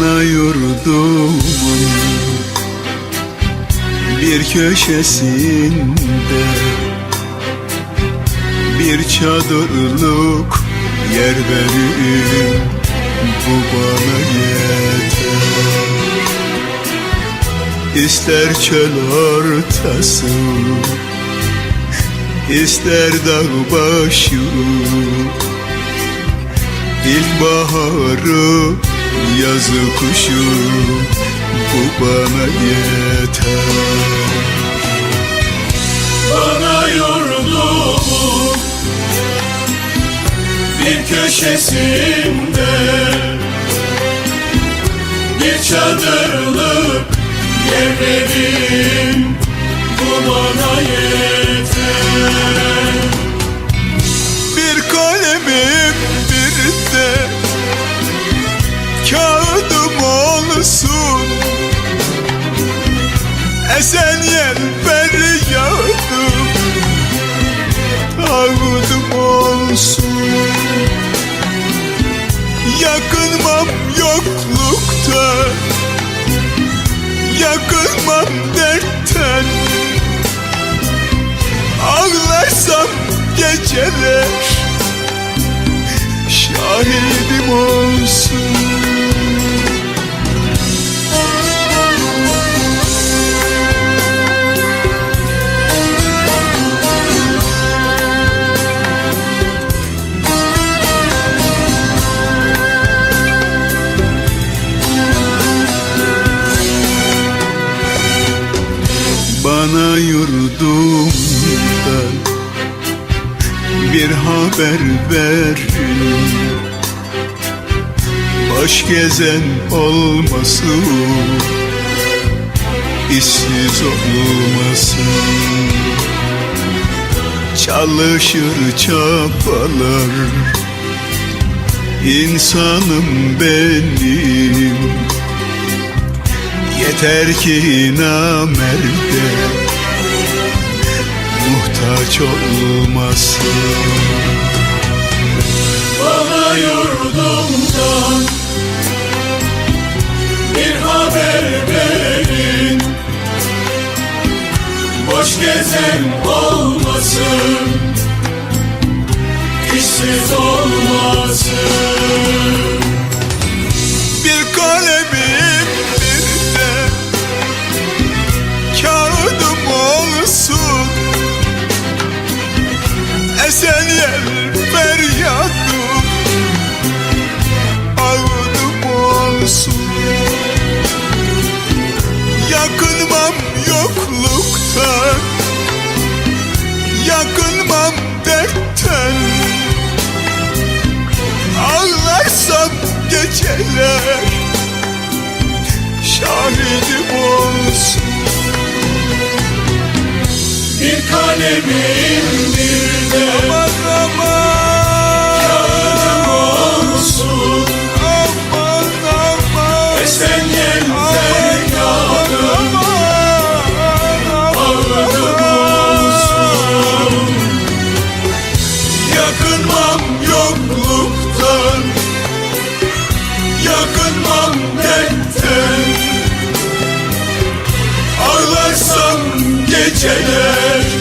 Bana yurdumun bir köşesinde Bir çadırlık yer verin Bu bana yeter. İster çöl ortası ister dağ başı. İlkbaharı yazı kuşu Bu bana yeter. Bana yurdumun bir köşesinde. Bir çadırlık yer yurdumdan bir haber verin Boş gezen olmasın işsiz olmasın. Çalışır çabalar insanım benim. Yeter ki namerde muhtaç olmasın. Bana yurdumdan bir haber verin. Boş gezen olmasın. İşsiz olmasın Olsun Bir kalemin bir de Aman aman. Kağıdım olsun. Aman aman. Esen yer feryadım ağladım olsun Yakınmam yokluktan. Yakınmam geceler